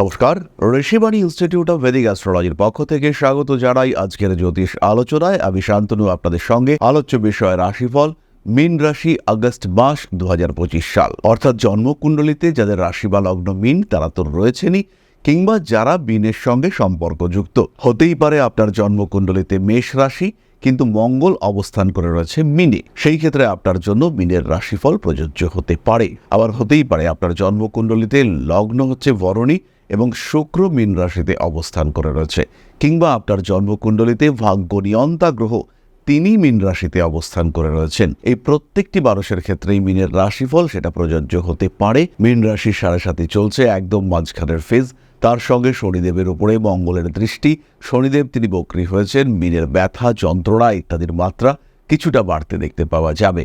নমস্কার Rishibani institute of Vedic অ্যাস্ট্রোলজির পক্ষ থেকে স্বাগত জানাই আজকের জ্যোতিষ আলোচনায়। আমি শান্তনু, আপনাদের সঙ্গে আলোচ্য বিষয় রাশিফল, মিন রাশি, আগস্ট মাস দু সাল। অর্থাৎ জন্মকুণ্ডলিতে যাদের রাশি বা লগ্ন মিন, তারা তো রয়েছেনই, কিংবা যারা মিনের সঙ্গে সম্পর্কযুক্ত। হতেই পারে আপনার জন্মকুণ্ডলিতে মেষ রাশি, কিন্তু মঙ্গল অবস্থান করে রয়েছে মিনে। সেই ক্ষেত্রে আপনার জন্য মিনের রাশিফল প্রযোজ্য হতে পারে। আবার হতেই পারে আপনার জন্মকুণ্ডলিতে লগ্ন হচ্ছে বরণী এবং শুক্র মিন রাশিতে অবস্থান করে রয়েছে। কিংবা আপনার জন্মকুণ্ডলিতে ভাগ্য নিয়ন্তা গ্রহ তিনি মিন রাশিতে অবস্থান করে রয়েছেন। এই প্রত্যেকটি মানুষের ক্ষেত্রেই মিনের রাশিফল সেটা প্রযোজ্য হতে পারে। মিন রাশির সাড়ে সাথে চলছে একদম মাঝখানের ফেজ। তার সঙ্গে শনিদেবের উপরে মঙ্গলের দৃষ্টি। শনিদেব তিনি বক্রী হয়েছেন, মিনের ব্যথা, যন্ত্রণা ইত্যাদির মাত্রা কিছুটা বাড়তে দেখতে পাওয়া যাবে।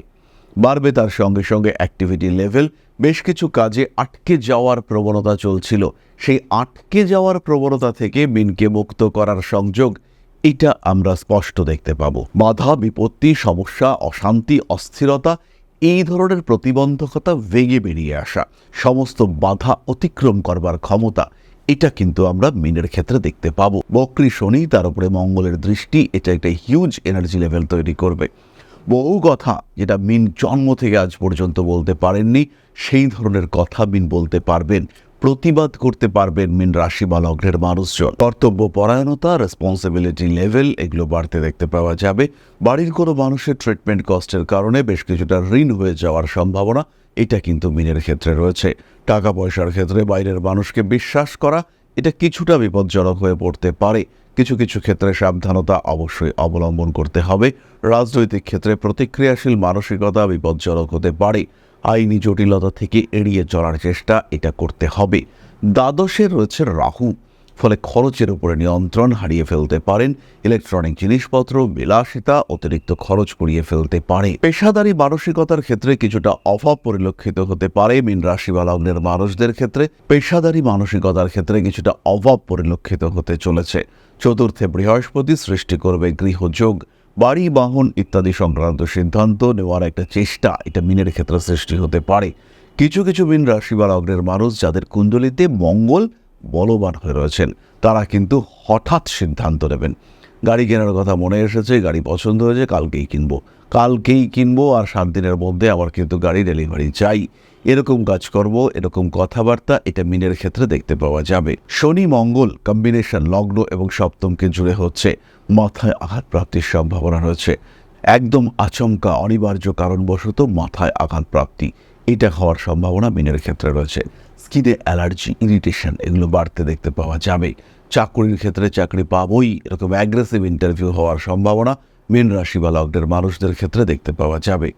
বাড়বে তার সঙ্গে সঙ্গে অ্যাক্টিভিটি লেভেল বেশ কিছু কাজে আটকে যাওয়ার প্রবণতা চলছিল। সেই আটকে যাওয়ার প্রবণতা থেকে মিনকে মুক্ত করার সংযোগ, এটা আমরা স্পষ্ট দেখতে পাবো। বাধা, বিপত্তি, সমস্যা, অশান্তি, অস্থিরতা, এই ধরনের প্রতিবন্ধকতা ভেঙে বেরিয়ে আসা, সমস্ত বাধা অতিক্রম করবার ক্ষমতা, এটা কিন্তু আমরা মিনের ক্ষেত্রে দেখতে পাবো। বক্রী শনি তার উপরে মঙ্গলের দৃষ্টি, এটা একটা হিউজ এনার্জি লেভেল তৈরি করবে। বহু কথা যেটা মিন জন্ম থেকে আজ পর্যন্ত বলতে পারেননি, সেই ধরনের কথা মিন বলতে পারবেন, প্রতিবাদ করতে পারবেন মিন রাশি বা লগ্নের মানুষজন। কর্তব্য পরায়ণতা রেসপন্সিবিলিটি লেভেল এগুলো বাড়তে দেখতে পাওয়া যাবে। বাড়ির কোনো মানুষের ট্রিটমেন্ট কস্টের কারণে বেশ কিছুটা ঋণ হয়ে যাওয়ার সম্ভাবনা, এটা কিন্তু মিনের ক্ষেত্রে রয়েছে। টাকা পয়সার ক্ষেত্রে বাইরের মানুষকে বিশ্বাস করা, এটা কিছুটা বিপজ্জনক হয়ে পড়তে পারে। কিছু কিছু ক্ষেত্রে সাবধানতা অবশ্যই অবলম্বন করতে হবে। রাজনৈতিক ক্ষেত্রে প্রতিক্রিয়াশীল মানসিকতা বিপজ্জনক হতে পারে। আইনি জটিলতা থেকে এড়িয়ে চলার চেষ্টা এটা করতে হবে। দ্বাদশে রয়েছে রাহু। ফলে খরচের উপরে নিয়ন্ত্রণ হারিয়ে ফেলতে পারেন। ইলেকট্রনিক জিনিসপত্র, বিলাসিতা অতিরিক্ত খরচ করিয়ে ফেলতে পারে। পেশাদারি মানসিকতার ক্ষেত্রে কিছুটা অভাব পরিলক্ষিত হতে পারে। মিন রাশি বা লগ্নের মানুষদের ক্ষেত্রে পেশাদারি মানসিকতার ক্ষেত্রে কিছুটা অভাব পরিলক্ষিত হতে চলেছে। চতুর্থে বৃহস্পতি সৃষ্টি করবে গৃহযোগ বাড়ি, বাহন ইত্যাদি সংক্রান্ত সিদ্ধান্ত নেওয়ার একটা চেষ্টা এটা মিনের ক্ষেত্রে সৃষ্টি হতে পারে। কিছু কিছু মিন রাশি বা লগ্নের মানুষ যাদের কুণ্ডলিতে মঙ্গল বলবান হয়ে রয়েছেন। তারা কিন্তু হঠাৎ সিদ্ধান্ত নেবেন। গাড়ি কেনার কথা মনে এসেছে, গাড়ি পছন্দ হয়েছে, কালকেই কিনবো। কালকেই কিনবো আর সাত দিনের মধ্যে আমার কিন্তু গাড়ি ডেলিভারি চাই। এরকম কাজকর্ম, এরকম কথাবার্তা এটা মিনের ক্ষেত্রে দেখতে পাওয়া যাবে। শনি, মঙ্গল, কম্বিনেশন, লগ্ন এবং সপ্তমকে জুড়ে হচ্ছে, মাথায় আঘাত প্রাপ্তির সম্ভাবনা রয়েছে। একদম আচমকা, অনিবার্য কারণবশত মাথায় আঘাত প্রাপ্তি। এটা হওয়ার সম্ভাবনা মিনের ক্ষেত্রে রয়েছে। স্কিনে অ্যালার্জি, ইরিটেশন এগুলো বাড়তে দেখতে পাওয়া যাবে। চাকরির ক্ষেত্রে চাকরি পাবই, এরকম অ্যাগ্রেসিভ ইন্টারভিউ হওয়ার সম্ভাবনা মীন রাশি বা লগ্নের মানুষদের ক্ষেত্রে দেখতে পাওয়া যাবে।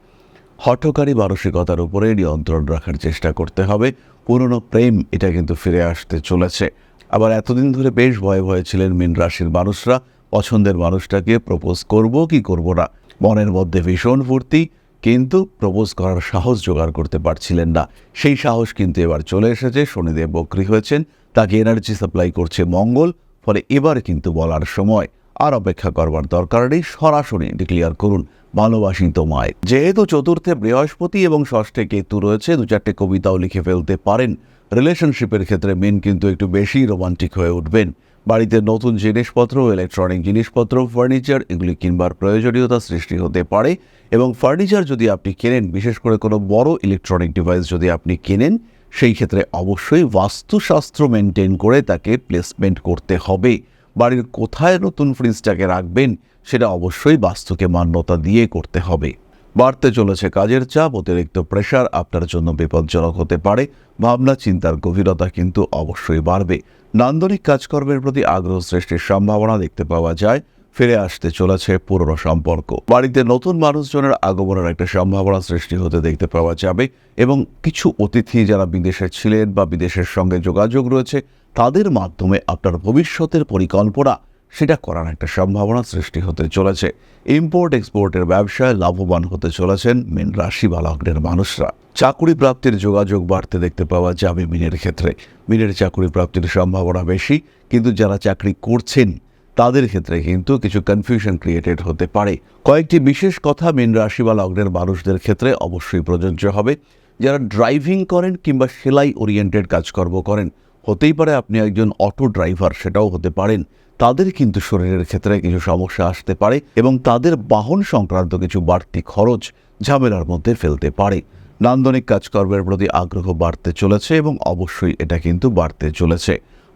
হঠকারী মানসিকতার উপরে নিয়ন্ত্রণ রাখার চেষ্টা করতে হবে। পুরনো প্রেম এটা কিন্তু ফিরে আসতে চলেছে। আবার এতদিন ধরে বেশ ভয়ে ভয়ে ছিলেন মীন রাশির মানুষরা। পছন্দের মানুষটাকে প্রপোজ করব কি করব না? মনের মধ্যে ভীষণ ফুর্তি কিন্তু প্রপোজ করার সাহস জোগাড় করতে পারছিলেন না। সেই সাহস কিন্তু এবার চলে এসেছে, শনিদেব বক্রী হয়েছেন, তাকে এনার্জি সাপ্লাই করছে মঙ্গল, ফলে এবার কিন্তু বলার সময়। আর অপেক্ষা করবার দরকার নেই, সরাসরি ডিক্লিয়ার করুন ভালোবাসি তোমায় যেহেতু চতুর্থে বৃহস্পতি এবং ষষ্ঠে কেতু রয়েছে, দু চারটে কবিতাও লিখে ফেলতে পারেন। রিলেশনশিপের ক্ষেত্রে মেন কিন্তু একটু বেশি রোমান্টিক হয়ে উঠবেন। বাড়িতে নতুন জিনিসপত্র ইলেকট্রনিক জিনিসপত্র ফার্নিচার এগুলি কিনবার প্রয়োজনীয়তা সৃষ্টি হতে পারে এবং ফার্নিচার যদি আপনি কেনেন, বিশেষ করে কোনো বড় ইলেকট্রনিক ডিভাইস যদি আপনি কেনেন, সেই ক্ষেত্রে অবশ্যই বাস্তুশাস্ত্র মেনটেন করে তাকে প্লেসমেন্ট করতে হবে। বাড়ির কোথায় নতুন ফ্রিজটাকে রাখবেন, সেটা অবশ্যই বাস্তুকে মান্যতা দিয়ে করতে হবে। বাড়তে চলেছে কাজের চাপ, অতিরিক্ত প্রেশার আপনার জন্য বিপজ্জনক হতে পারে। ভাবনা, চিন্তার গভীরতা কিন্তু অবশ্যই বাড়বে। নান্দনিক কাজকর্মের প্রতি আগ্রহ সৃষ্টির সম্ভাবনা দেখতে পাওয়া যায়। ফিরে আসতে চলেছে পুরনো সম্পর্ক। বাড়িতে নতুন মানুষজনের আগমনের একটা সম্ভাবনা সৃষ্টি হতে দেখতে পাওয়া যাবে এবং কিছু অতিথি যারা বিদেশে ছিলেন বা বিদেশের সঙ্গে যোগাযোগ রয়েছে, তাদের মাধ্যমে আপনার ভবিষ্যতের পরিকল্পনা সেটা করার একটা সম্ভাবনা সৃষ্টি হতে চলেছে। ইম্পোর্ট এক্সপোর্টের ব্যবসায় লাভবান হতে চলেছেন মিন রাশি বা মানুষরা। চাকুরি প্রাপ্তির যোগাযোগ বাড়তে দেখতে পাওয়া যাবে মিনের ক্ষেত্রে। মিনের চাকুরি প্রাপ্তির সম্ভাবনা বেশি, কিন্তু যারা চাকরি করছেন, তাদের ক্ষেত্রে কিন্তু কিছু কনফিউশন ক্রিয়েটেড হতে পারে। কয়েকটি বিশেষ কথা মিন রাশি বা লগ্নের মানুষদের ক্ষেত্রে অবশ্যই প্রযোজ্য হবে। যারা ড্রাইভিং করেন কিংবা সেলাই ওরিয়েন্টেড কাজকর্ম করেন, হতেই পারে আপনি একজন অটো ড্রাইভার সেটাও হতে পারেন। তাদের কিন্তু শরীরের ক্ষেত্রে কিছু সমস্যা আসতে পারে এবং তাদের বাহন সংক্রান্ত কিছু বাড়তি খরচ ঝামেলার মধ্যে ফেলতে পারে। নান্দনিক কাজকর্মের প্রতি আগ্রহ বাড়তে চলেছে এবং অবশ্যই এটা কিন্তু বাড়তে চলেছে।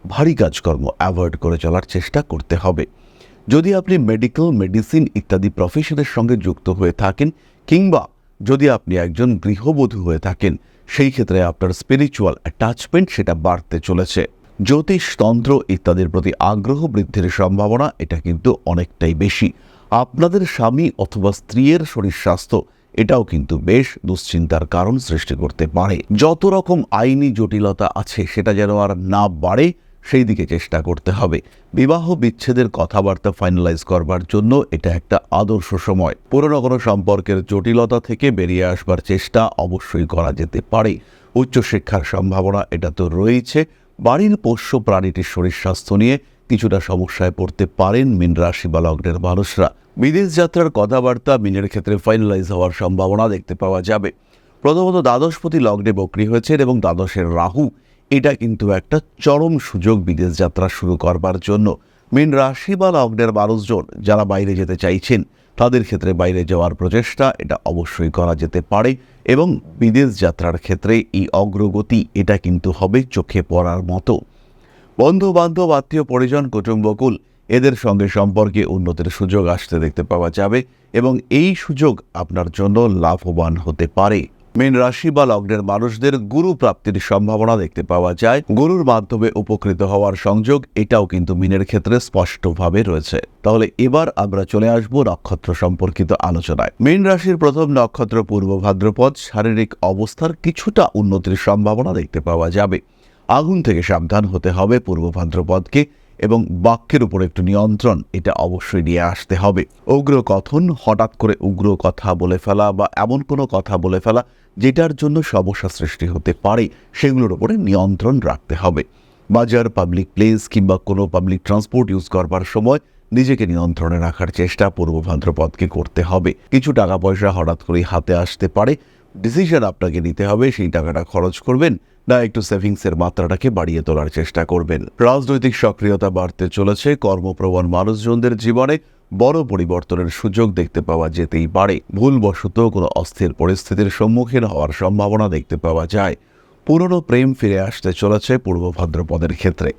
ভারী কাজকর্ম অ্যাভয়েড করে চলার চেষ্টা করতে হবে। যদি আপনি মেডিকেল, মেডিসিন ইত্যাদি প্রফেশনের সঙ্গে যুক্ত হয়ে থাকেন কিংবা যদি আপনি একজন গৃহবধূ হয়ে থাকেন, সেই ক্ষেত্রে আপনার স্পিরিচুয়াল অ্যাটাচমেন্ট সেটা বাড়তে চলেছে। জ্যোতিষ, তন্ত্র ইত্যাদির প্রতি আগ্রহ বৃদ্ধির সম্ভাবনা এটা কিন্তু অনেকটাই বেশি। আপনাদের স্বামী অথবা স্ত্রীর শরীর স্বাস্থ্য এটাও কিন্তু বেশ দুশ্চিন্তার কারণ সৃষ্টি করতে পারে। যত রকম আইনি জটিলতা আছে সেটা যেন আর না বাড়ে, সেই দিকে চেষ্টা করতে হবে। বিবাহ বিচ্ছেদের কথাবার্তা ফাইনালাইজ করবার জন্য এটা একটা আদর্শ সময়। পুরনো কোনো সম্পর্কের জটিলতা থেকে বেরিয়ে আসবার চেষ্টা অবশ্যই করা যেতে পারে। উচ্চশিক্ষার সম্ভাবনা এটা তো রয়েছে। বাড়ির পোষ্য প্রাণীটির শরীর স্বাস্থ্য নিয়ে কিছুটা সমস্যায় পড়তে পারেন মিন রাশি বা লগ্নের মানুষরা। বিদেশ যাত্রার কথাবার্তা মিনের ক্ষেত্রে ফাইনালাইজ হওয়ার সম্ভাবনা দেখতে পাওয়া যাবে। প্রথমত দ্বাদশপতি লগ্নে বক্রি হয়েছেন এবং দ্বাদশের রাহু। এটা কিন্তু একটা চরম সুযোগ বিদেশ যাত্রা শুরু করবার জন্য। মিন রাশি বা লগ্নের মানুষজন যারা বাইরে যেতে চাইছেন তাদের ক্ষেত্রে বাইরে যাওয়ার প্রচেষ্টা, এটা অবশ্যই করা যেতে পারে এবং বিদেশ যাত্রার ক্ষেত্রে এই অগ্রগতি, এটা কিন্তু হবে চোখে পড়ার মতো। বন্ধু বান্ধব আত্মীয়, পরিজন কুটুম্বকুল এদের সঙ্গে সম্পর্কে উন্নতির সুযোগ আসতে দেখতে পাওয়া যাবে এবং এই সুযোগ আপনার জন্য লাভবান হতে পারে। মেন রাশি বা লগ্নের মানুষদের গুরু প্রাপ্তির সম্ভাবনা দেখতে পাওয়া যায়। গুরুর মাধ্যমে উপকৃত হওয়ার সংযোগ এটাও কিন্তু মিনের ক্ষেত্রে স্পষ্টভাবে রয়েছে। তাহলে এবার আমরা চলে আসব নক্ষত্র সম্পর্কিত আলোচনায়। মীন রাশির প্রথম নক্ষত্র পূর্ব ভাদ্রপদ, শারীরিক অবস্থার কিছুটা উন্নতির সম্ভাবনা দেখতে পাওয়া যাবে। আগুন থেকে সাবধান হতে হবে পূর্ব ভাদ্রপদকে। এবং বাক্যের উপর একটু নিয়ন্ত্রণ, এটা অবশ্যই নিয়ে আসতে হবে। উগ্র কথন হঠাৎ করে উগ্র কথা বলে ফেলা বা এমন কোনো কথা বলে ফেলা যেটার জন্য সমস্যা সৃষ্টি হতে পারে, সেগুলোর উপরে নিয়ন্ত্রণ রাখতে হবে। বাজার পাবলিক প্লেস কিংবা কোনো পাবলিক ট্রান্সপোর্ট ইউজ করবার সময় নিজেকে নিয়ন্ত্রণে রাখার চেষ্টা পূর্ব ভাদ্রপদকে করতে হবে। কিছু টাকা পয়সা হঠাৎ করেই হাতে আসতে পারে ডিসিশন আপনাকে নিতে হবে, সেই টাকাটা খরচ করবেন না একটু সেভিংসের মাত্রাটাকে বাড়িয়ে তোলার চেষ্টা করবেন। রাজনৈতিক সক্রিয়তা বাড়তে চলেছে, কর্মপ্রবণ মানুষজনদের জীবনে বড় পরিবর্তনের সুযোগ দেখতে পাওয়া যেতেই পারে। ভুলবশত কোনো অস্থির পরিস্থিতির সম্মুখীন হওয়ার সম্ভাবনা দেখতে পাওয়া যায়। পুরনো প্রেম ফিরে আসতে চলেছে পূর্ব ভাদ্রপদের ক্ষেত্রে।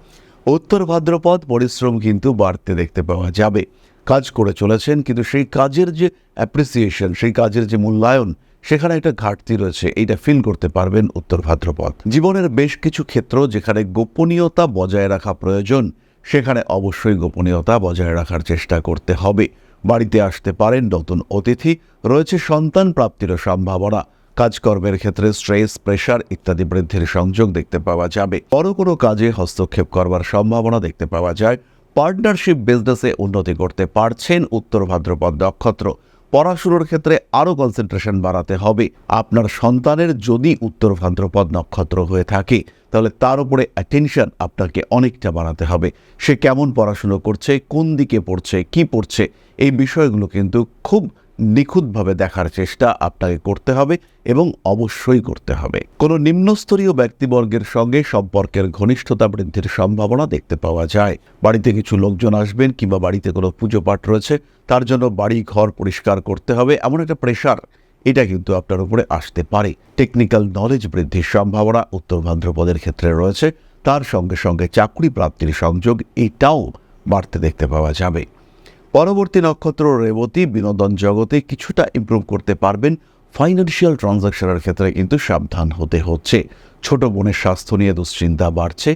উত্তর ভাদ্রপদ পরিশ্রম কিন্তু বাড়তে দেখতে পাওয়া যাবে। কাজ করে চলেছেন, কিন্তু সেই কাজের যে অ্যাপ্রিসিয়েশন সেই কাজের যে মূল্যায়ন সেখানে একটা ঘাটতি রয়েছে, এইটা ফিল করতে পারবেন উত্তর ভাদ্রপদ। জীবনের বেশ কিছু ক্ষেত্র যেখানে গোপনীয়তা বজায় রাখা প্রয়োজন, সেখানে অবশ্যই গোপনীয়তা বজায় রাখার চেষ্টা করতে হবে। বাড়িতে আসতে পারেন নতুন অতিথি, রয়েছে সন্তান প্রাপ্তিরও সম্ভাবনা, কাজকর্মের ক্ষেত্রে স্ট্রেস প্রেশার ইত্যাদি বৃদ্ধির সংযোগ দেখতে পাওয়া যাবে। বড় কোনো কাজে হস্তক্ষেপ করবার সম্ভাবনা দেখতে পাওয়া যায়। পার্টনারশিপ বিজনেসে উন্নতি করতে পারছেন উত্তর ভাদ্রপদ নক্ষত্র। পড়াশুনোর ক্ষেত্রে আরও কনসেন্ট্রেশন বাড়াতে হবে। আপনার সন্তানের যদি উত্তর ভাদ্রপদ নক্ষত্র হয়ে থাকে, তাহলে তার উপরে অ্যাটেনশন আপনাকে অনেকটা বাড়াতে হবে। সে কেমন পড়াশুনো করছে, কোন দিকে পড়ছে, কি পড়ছে, এই বিষয়গুলো কিন্তু খুব নিখুঁতভাবে দেখার চেষ্টা আপনাকে করতে হবে এবং অবশ্যই করতে হবে। কোনো নিম্নস্তরীয় ব্যক্তিবর্গের সঙ্গে সম্পর্কের ঘনিষ্ঠতা বৃদ্ধির সম্ভাবনা দেখতে পাওয়া যায়। বাড়িতে কিছু লোকজন আসবেন কিংবা বাড়িতে কোনো পুজো পাঠ রয়েছে, তার জন্য বাড়ি ঘর পরিষ্কার করতে হবে, এমন একটা প্রেশার এটা কিন্তু আপনার উপরে আসতে পারে। টেকনিক্যাল নলেজ বৃদ্ধির সম্ভাবনা উত্তর ভাদ্রপদের ক্ষেত্রে রয়েছে, তার সঙ্গে সঙ্গে চাকরি প্রাপ্তির সংযোগ, এটাও বাড়তে দেখতে পাওয়া যাবে। পরবর্তী নক্ষত্র রেবতী বিনোদন জগতে কিছুটা ইম্প্রুভ করতে পারবেন। ফাইন্যান্সিয়াল ট্রানজাকশনের ক্ষেত্রে কিন্তু সাবধান হতে হচ্ছে। ছোট বোনের স্বাস্থ্য নিয়ে দুশ্চিন্তা বাড়ছে।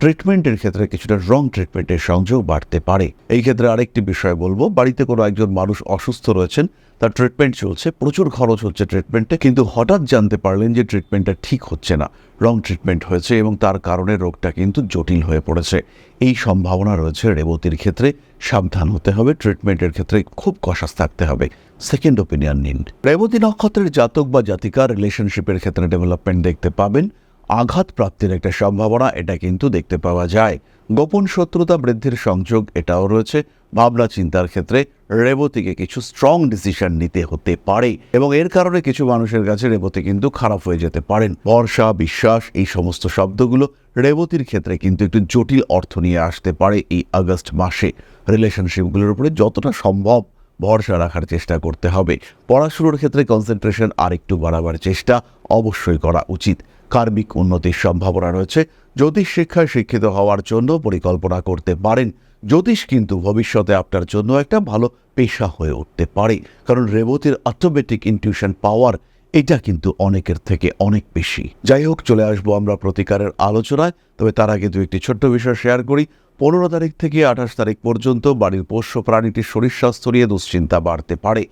ট্রিটমেন্টের ক্ষেত্রে কিছুটা রং ট্রিটমেন্টের সংযোগ বাড়তে পারে। এই ক্ষেত্রে আরেকটি বিষয় বলব, বাড়িতে কোনো একজন মানুষ অসুস্থ রয়েছেন তার ট্রিটমেন্ট চলছে, প্রচুর খরচ হচ্ছে ট্রিটমেন্টে কিন্তু হঠাৎ জানতে পারলেন যে ট্রিটমেন্টটা ঠিক হচ্ছে না রং ট্রিটমেন্ট হয়েছে এবং তার কারণে রোগটা কিন্তু জটিল হয়ে পড়েছে। এই সম্ভাবনা রয়েছে রেবতীর ক্ষেত্রে, সাবধান হতে হবে ট্রিটমেন্টের ক্ষেত্রে খুব কষাস থাকতে হবে। সেকেন্ড ওপিনিয়ন নিন। রেবতী নক্ষত্রের জাতক বা জাতিকা রিলেশনশিপের ক্ষেত্রে ডেভেলপমেন্ট দেখতে পাবেন। আঘাত প্রাপ্তির একটা সম্ভাবনা, এটা কিন্তু দেখতে পাওয়া যায়। গোপন শত্রুতা বৃদ্ধির সংযোগ এটাও রয়েছে। ভাবনা চিন্তার ক্ষেত্রে রেবতীকে কিছু স্ট্রং ডিসিশন নিতে হতে পারে এবং এর কারণে কিছু মানুষের কাছে রেবতী কিন্তু খারাপ হয়ে যেতে পারেন। ভরসা, বিশ্বাস, এই সমস্ত শব্দগুলো রেবতীর ক্ষেত্রে কিন্তু একটু জটিল অর্থ নিয়ে আসতে পারে এই আগস্ট মাসে। রিলেশনশিপগুলোর উপরে যতটা সম্ভব ভরসা রাখার চেষ্টা করতে হবে। পড়াশুনোর ক্ষেত্রে কনসেন্ট্রেশন আরেকটু বাড়াবার চেষ্টা অবশ্যই করা উচিত। কার্মিক উন্নতির সম্ভাবনা রয়েছে। জ্যোতিষ শিক্ষায় শিক্ষিত হওয়ার জন্য পরিকল্পনা করতে পারেন। জ্যোতিষ কিন্তু ভবিষ্যতে আপনার জন্য একটা ভালো পেশা হয়ে উঠতে পারে। কারণ রেবতীর অটোমেটিক ইনটিউশন পাওয়ার এটা কিন্তু অনেকের থেকে অনেক বেশি। যাই হোক, চলে আসব আমরা প্রতিকারের আলোচনায়। তবে তার আগে দু একটি ছোট্ট বিষয় শেয়ার করি। পনেরো তারিখ থেকে আঠাশ তারিখ পর্যন্ত বাড়ির পোষ্য প্রাণীটির শরীর স্বাস্থ্য নিয়ে দুশ্চিন্তা বাড়তে পারে।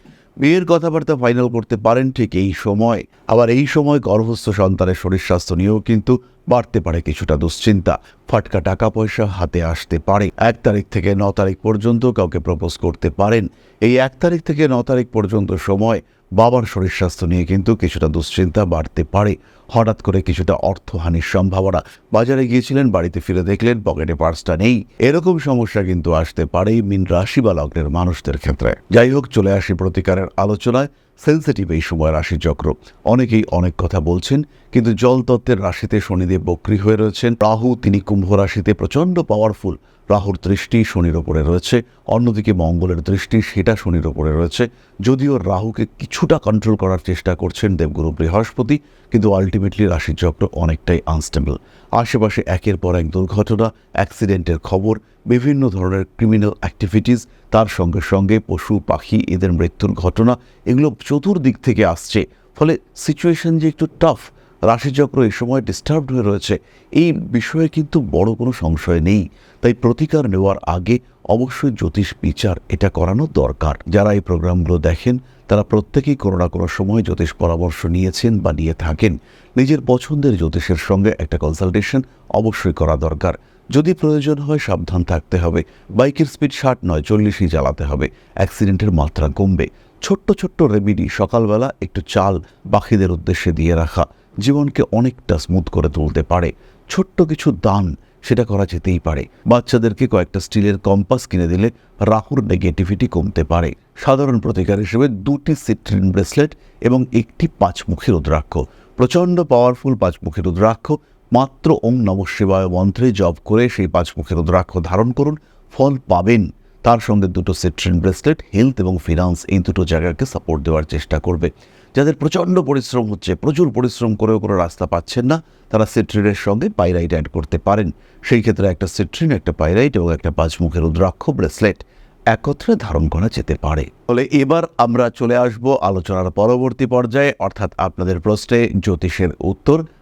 বিয়ের কথাবার্তা ফাইনাল করতে পারেন ঠিক এই সময়। আবার এই সময় গর্ভস্থ সন্তানের শরীর স্বাস্থ্য নিয়েও কিন্তু বাড়তে পারে কিছুটা দুশ্চিন্তা। ফাটকা টাকা পয়সা হাতে আসতে পারে। এক তারিখ থেকে ন তারিখ পর্যন্ত কাউকে প্রপোজ করতে পারেন। এই এক তারিখ থেকে ন তারিখ পর্যন্ত সময় বাবার শরীর স্বাস্থ্য নিয়ে কিন্তু কিছুটা দুশ্চিন্তা বাড়তে পারে। হঠাৎ করে কিছুটা অর্থহানির সম্ভাবনা। বাজারে গিয়েছিলেন, বাড়িতে ফিরে দেখলেন, পকেটে পার্সটা নেই। এরকম সমস্যা কিন্তু আসতে পারে মিন রাশি বা লগ্নের মানুষদের ক্ষেত্রে। যাই হোক, চলে আসি প্রতিকারের আলোচনায়। সেন্সিটিভ এই সময় রাশিচক্র। অনেকেই অনেক কথা বলছেন, কিন্তু জলতত্ত্বের রাশিতে শনিদেব বক্রী হয়ে রয়েছেন। রাহু, তিনি কুম্ভ রাশিতে প্রচণ্ড পাওয়ারফুল রাহুর দৃষ্টি শনির ওপরে রয়েছে, অন্যদিকে মঙ্গলের দৃষ্টি সেটা শনির ওপরে রয়েছে। যদিও রাহুকে কিছুটা কন্ট্রোল করার চেষ্টা করছেন দেবগুরু বৃহস্পতি, কিন্তু আলটিমেটলি রাশিচক্র অনেকটাই আনস্টেবল আশেপাশে একের পর এক দুর্ঘটনা অ্যাক্সিডেন্টের খবর, বিভিন্ন ধরনের ক্রিমিনাল অ্যাক্টিভিটিস তার সঙ্গে সঙ্গে পশু, পাখি, এদের মৃত্যুর ঘটনা, এগুলো চতুর্দিক থেকে আসছে। ফলে সিচুয়েশন যে একটু টাফ রাশিচক্র এই সময় ডিস্টার্বড হয়ে রয়েছে। এই বিষয়ে কিন্তু বড় কোনো সংশয় নেই। তাই প্রতিকার নেওয়ার আগে অবশ্যই জ্যোতিষ বিচার এটা করানো দরকার। যারা এই প্রোগ্রামগুলো দেখেন, তারা প্রত্যেকেই কোনো না কোনো সময় জ্যোতিষ পরামর্শ নিয়েছেন বা নিয়ে থাকেন। নিজের পছন্দের জ্যোতিষের সঙ্গে একটা কনসালটেশন অবশ্যই করা দরকার। যদি প্রয়োজন হয় সাবধান থাকতে হবে। বাইকের স্পিড ষাট নয়, চল্লিশই চালাতে হবে। অ্যাক্সিডেন্টের মাত্রা কমবে। ছোট্ট ছোট্ট রেমিডি সকালবেলা একটু চাল পাখিদের উদ্দেশ্যে দিয়ে রাখা। জীবনকে অনেকটা স্মুথ করে তুলতে পারে। ছোট্ট কিছু দান সেটা করা যেতেই পারে। বাচ্চাদেরকে কয়েকটা স্টিলের কম্পাস কিনে দিলে রাহুর নেগেটিভিটি কমতে পারে। সাধারণ প্রতিকার হিসেবে দুটি সিট্রিন ব্রেসলেট এবং একটি পাঁচমুখী রুদ্রাক্ষ। প্রচণ্ড পাওয়ারফুল পাঁচমুখী রুদ্রাক্ষ। মাত্র ওম নম শিবায় মন্ত্রে জপ করে সেই পাঁচমুখী রুদ্রাক্ষ ধারণ করুন। ফল পাবেন। তার সঙ্গে দুটো সিট্রিন ব্রেসলেট হেলথ এবং ফিনান্স এই দুটো জায়গাকে সাপোর্ট দেওয়ার চেষ্টা করবে। যাদের প্রচণ্ড পরিশ্রম হচ্ছে, প্রচুর পরিশ্রম করেও কোনো রাস্তা পাচ্ছেন না, তারা সিট্রিনের সঙ্গে পাইরাইট অ্যাড করতে পারেন। সেই ক্ষেত্রে একটা সিট্রিন একটা পাইরাইট এবং একটা পাঁচমুখের রুদ্রাক্ষ ব্রেসলেট একত্রে ধারণ করা যেতে পারে। ফলে এবার আমরা চলে আসব আলোচনার পরবর্তী পর্যায়ে, অর্থাৎ আপনাদের প্রশ্নে জ্যোতিষের উত্তর।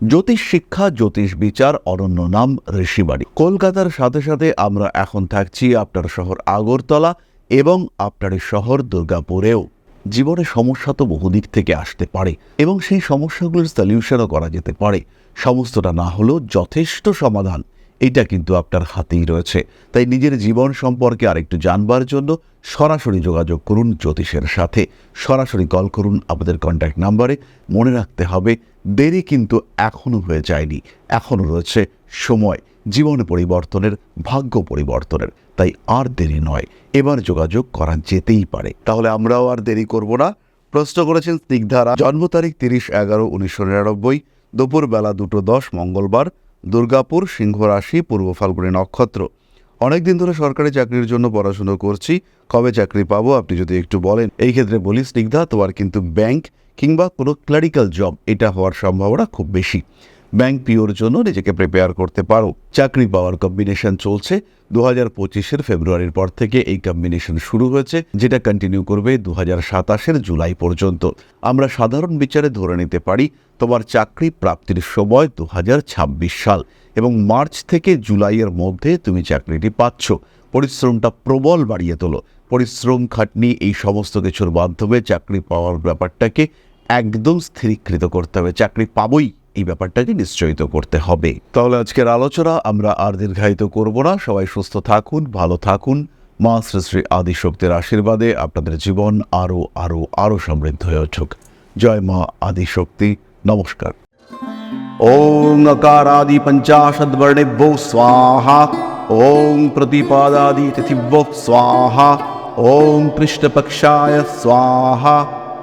জ্যোতিষ শিক্ষা, জ্যোতিষ বিচার, অনন্য নাম, ঋষিবাড়ি। কলকাতার সাথে সাথে আমরা এখন থাকছি আপনার শহর আগরতলা এবং আপনার শহর দুর্গাপুরেও। জীবনে সমস্যা তো বহুদিক থেকে আসতে পারে এবং সেই সমস্যাগুলোর সলিউশনও করা যেতে পারে। সমস্তটা না হলেও যথেষ্ট সমাধান এটা কিন্তু আপনার হাতেই রয়েছে। তাই নিজের জীবন সম্পর্কে আরেকটু জানবার জন্য সরাসরি যোগাযোগ করুন জ্যোতিষের সাথে। সরাসরি কল করুন আমাদের কন্ট্যাক্ট নাম্বারে মনে রাখতে হবে দেরি কিন্তু এখনও হয়ে যায়নি। এখনও রয়েছে সময়, জীবন পরিবর্তনের, ভাগ্য পরিবর্তনের। তাই আর দেরি নয়, এবার যোগাযোগ করা যেতেই পারে। তাহলে আমরাও আর দেরি করব না। প্রশ্ন করেছেন স্নিগ্ধারা, জন্ম তারিখ তিরিশ এগারো উনিশশো নিরানব্বই দুপুর বেলা দুটো দশ, মঙ্গলবার, দুর্গাপুর সিংহ রাশি পূর্ব ফাল্গুনী নক্ষত্র। অনেক দিন ধরে সরকারি চাকরির জন্য পড়াশুনো করছি। কবে চাকরি পাবো, আপনি যদি একটু বলেন। এই ক্ষেত্রে বলি, স্নিগ্ধা, তোমার কিন্তু ব্যাংক কিংবা কোনো ক্লারিক্যাল জব, এটা হওয়ার সম্ভাবনা খুব বেশি। ব্যাংক পিওর জন্য নিজেকে প্রিপেয়ার করতে পারো। চাকরি পাওয়ার কম্বিনেশন চলছে। দু হাজার পঁচিশের ফেব্রুয়ারির পর থেকে এই কম্বিনেশন শুরু হয়েছে, যেটা কন্টিনিউ করবে দু হাজার সাতাশের জুলাই পর্যন্ত। আমরা সাধারণ বিচারে ধরে নিতে পারি, তোমার চাকরি প্রাপ্তির সময় দু হাজার ছাব্বিশ সাল এবং মার্চ থেকে জুলাইয়ের মধ্যে তুমি চাকরিটি পাচ্ছ। পরিশ্রমটা প্রবল বাড়িয়ে তোলো। পরিশ্রম খাটনি এই সমস্ত কিছুর মাধ্যমে চাকরি পাওয়ার ব্যাপারটাকে একদম স্থিরীকৃত করতে হবে। চাকরি পাবই। এই ব্যাপারটাকে নিশ্চয়িত করতে হবে। তাহলে আজকের আলোচনা আমরা আর দীর্ঘায়িত করব না। সবাই সুস্থ থাকুন ভালো থাকুন। মা শ্রী শ্রী আদিশক্তির আশীর্বাদে আপনাদের জীবন আরও আরও আরও সমৃদ্ধ হয়ে উঠুক। জয় মা আদিশক্তি। নমস্কার। ওং আকারাদি পঞ্চাশদ বর্ণেভ্যো স্বাহা। ওং প্রতিপাদাদি তিথিভ্যো স্বাহা। ওং কৃষ্ণপক্ষায় স্বাহা।